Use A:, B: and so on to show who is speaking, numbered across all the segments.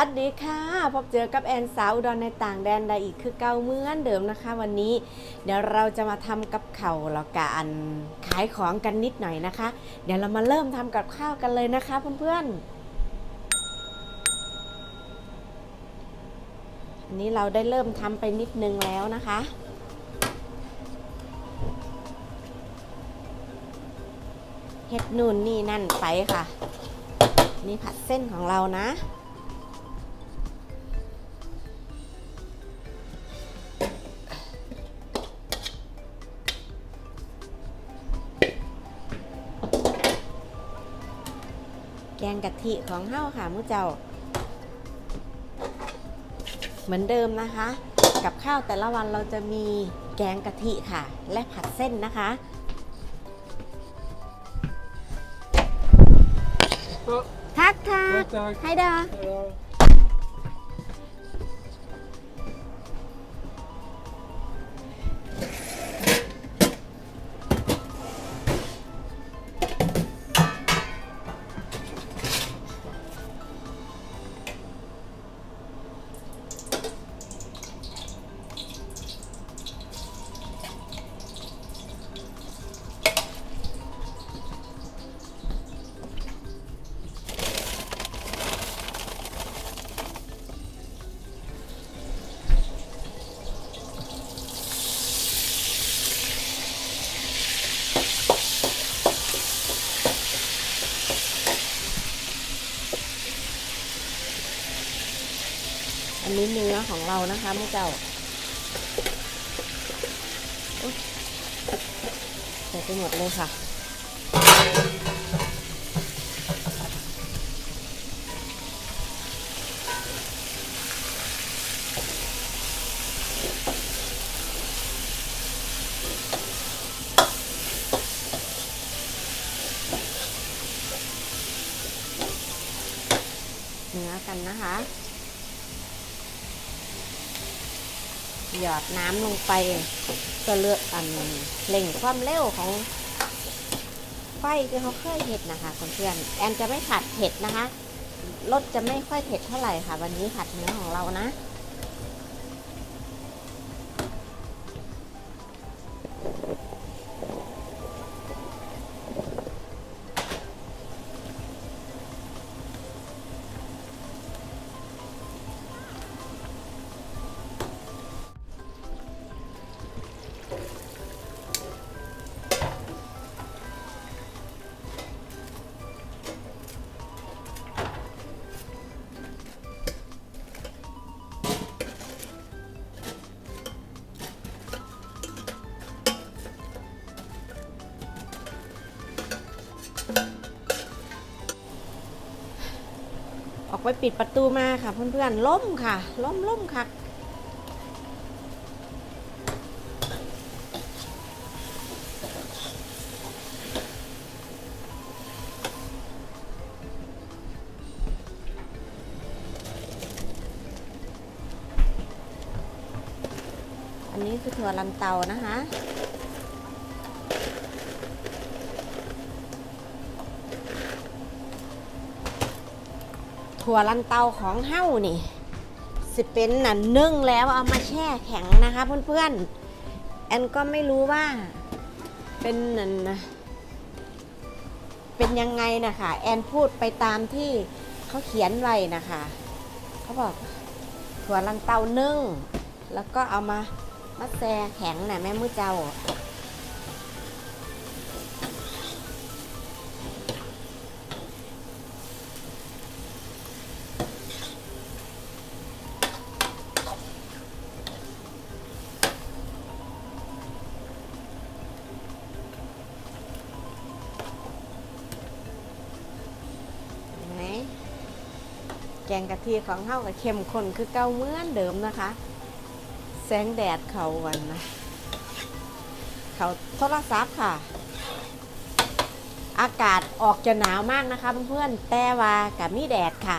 A: วัสดีค่ะพบเจอกับแอนสาวอุดรในต่างแดนใดอีกคือเก่าเหมือนเดิมนะคะ วันนี้ เดี๋ยวเราจะมาทำกับเขาวแล้วกันขายของกันนิดหน่อยนะคะ เดี๋ยวเรามาเริ่มทำกับข้าวกันเลยนะคะเพื่อนๆอันนี้เราได้เริ่มทำไปนิดนึงแล้วนะคะเห็ดนู่นนี่นั่นไปค่ะ นี่ผัดเส้นของเรานะ กงกะทิของเฮ้าค่ะมุเจ้า เหมือนเดิมนะคะ กับข้าวแต่ละวันเราจะมีแกงกะทิค่ะ และผัดเส้นนะคะ
B: Oh,
A: ทักทัก
B: tack.
A: ให้เด้อ
B: Hello.
A: อันนี้เนื้อของเรานะคะมุเจ้าใส่ไปหมดเลยค่ะเนื้อกันนะคะ หยอดน้ำลงไปเพื่อเลือกอันเล่งความเร็วของไฟที่เขาเคยเห็ดนะคะเพื่อนแอนจะไม่ผัดเผ็ดนะคะรสจะไม่ค่อยเผ็ดเท่าไหร่ค่ะ วันนี้ผัดเนื้อของเรานะ ไปปิดประตูมาค่ะ เพื่อนๆล่มค่ะล่มล่มค่ะอันนี้คือถั่วลันเตานะคะ ถั่วลันเตาของเฮ้านี่ สิเป็นน่ะนึ่งแล้วเอามาแช่แข็งนะคะเพื่อนๆ แอนก็ไม่รู้ว่า เป็นนั่นนะเป็นยังไงนะคะ แอนพูดไปตามที่เขาเขียนไว้นะคะ เขาบอกถั่วลันเตานึ่ง แล้วก็เอามามาแช่แข็งนะแม่มือเจ้า แกงกะทิของเฮากับเข้มข้นคือเก่าเหมือนเดิมนะคะ แสงแดดเขาวันนะเขาโทรศัพท์ค่ะ อากาศออกจะหนาวมากนะคะเพื่อนๆแต่ว่ากับมีแดดค่ะ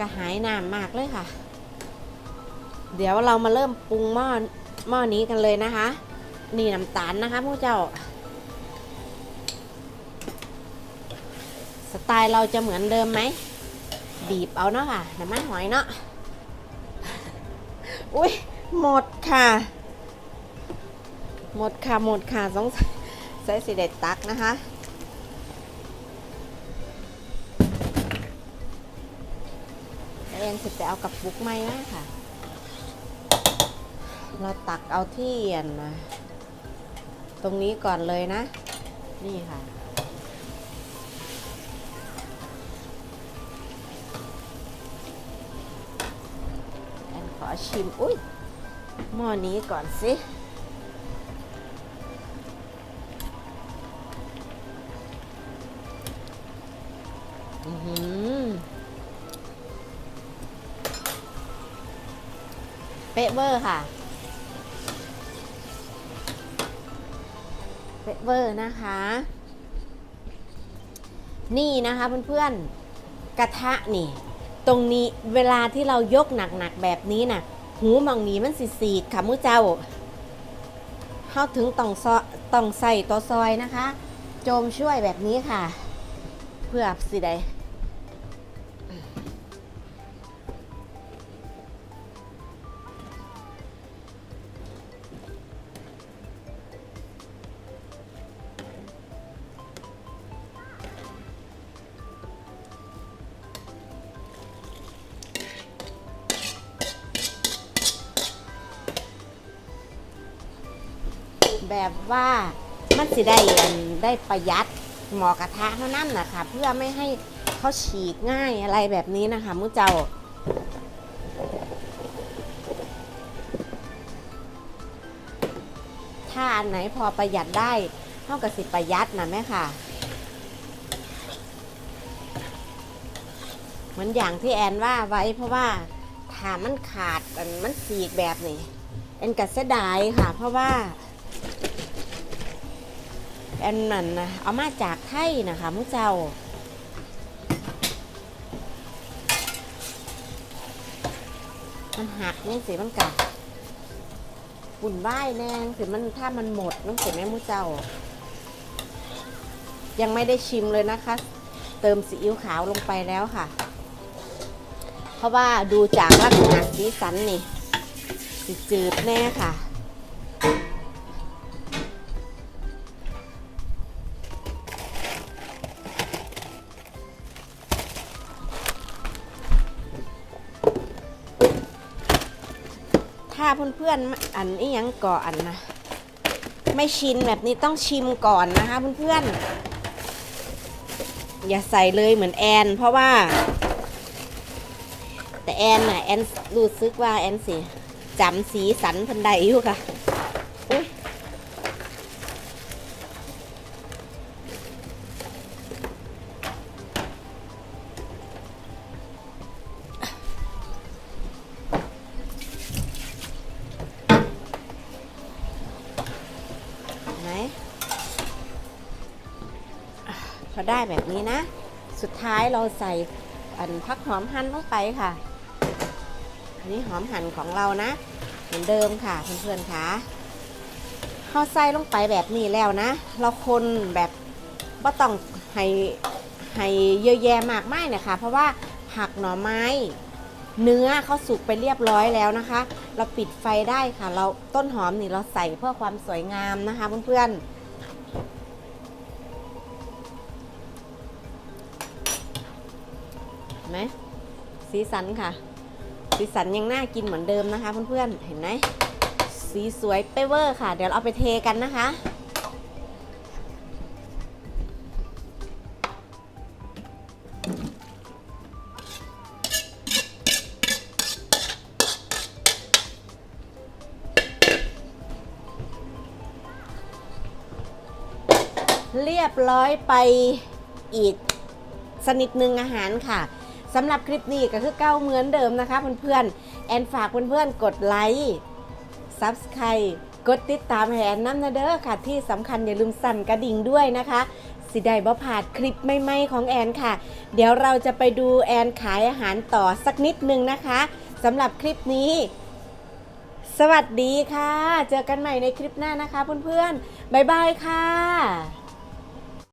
A: กะหายน้ำมากเลยค่ะ เดี๋ยวเรามาเริ่มปรุงหม้อหม้อนี้กันเลยนะคะ นี่น้ำตาลนะคะผู้เจ้า สไตล์เราจะเหมือนเดิมไหม บีบเอาเนาะค่ะน้ำมันหอยเนาะอุ้ยหมดค่ะ หมดค่ะ หมดค่ะต้องใส่สีเด็ดตักนะคะ แล้วเอ็นสิไปเอากับปุกไม้มาค่ะ เราตักเอาที่เอันนะตรงนี้ก่อนเลยนะ นี่ค่ะ แอนขอชิม อุ้ยหม้อนี้ก่อนสิอือหือ เป๊ะเวอร์ค่ะ เป๊ะเวอร์นะคะ นี่นะคะเพื่อนๆ กระทะนี่ ตรงนี้เวลาที่เรายกหนักๆแบบนี้น่ะ หูมองนี้มันสิสีดค่ะมุเจ้าเข้าถึงต้องซอต้องใส่ตัวซอยนะคะ โจมช่วยแบบนี้ค่ะ เพื่อสิได้ แบบว่ามันสิได้ได้ประหยัดหมอกระทะเท่านั้นนะคะเพื่อไม่ให้เขาฉีกง่ายอะไรแบบนี้นะคะมุเจ้าถ้าอันไหนพอประหยัดได้เท่ากับสิประหยัดนะแม่ค่ะเหมือนอย่างที่แอนว่าไว้เพราะว่าถ้ามันขาดมันสีกแบบนี้แอนกัเสียดายค่ะ เพราะว่า อนนั่นนะเอามาจากไทยนะคะมุเจ้ามันหักนี่สิมันกัดปุ่นว่ายแนงสิมันถ้ามันหมดน้องเสียแม่มุเจ้า ยังไม่ได้ชิมเลยนะคะ เติมซีอิ๊วขาวลงไปแล้วค่ะ เพราะว่าดูจากลักษณะสีสันนี่จืดแน่ค่ะ เพื่อนๆอันนี้ยังก่ออันนะไม่ชินแบบนี้ต้องชิมก่อนนะคะเพื่อนๆอย่าใส่เลยเหมือนแอน เพราะว่า แต่แอนน่ะแอนรู้สึกว่าแอนสิจำสีสันพันใดอยู่ค่ะ อะพอได้แบบนี้นะ สุดท้ายเราใส่อันพักหอมหั่นลงไปค่ะ อันนี้หอมหั่นของเรานะ เหมือนเดิมค่ะเพื่อนๆค่ะเข้าใส่ลงไปแบบนี้แล้วนะ เราคนแบบว่าต้องให้ให้เยอะแยะมากมายนะคะ เพราะว่าผักหน่อไม้เนื้อเขาสุกไปเรียบร้อยแล้วนะคะ เราปิดไฟได้ค่ะ เราต้นหอมนี่เราใส่เพื่อความสวยงามนะคะเพื่อนๆ ไหมสีสันค่ะ สีสันยังน่ากินเหมือนเดิมนะคะเพื่อนๆเห็นไหมสีสวยเปเวอร์ค่ะ เดี๋ยวเราเอาไปเทกันนะคะเรียบร้อยไปอีกสนิทหนึ่งอาหารค่ะ สำหรับคลิปนี้ก็คือเก้าเหมือนเดิมนะคะเพื่อนๆแอนฝากเพื่อนๆกดไลค์ Subscribe กดติดตามแอนน้ำนะเด้อค่ะ ที่สำคัญอย่าลืมสั่นกระดิ่งด้วยนะคะ สิได้บ่ผาดคลิปใหม่ๆของแอนค่ะ เดี๋ยวเราจะไปดูแอนขายอาหารต่อสักนิดนึงนะคะสำหรับคลิปนี้ สวัสดีค่ะ เจอกันใหม่ในคลิปหน้านะคะเพื่อนๆบ๊ายบายค่ะ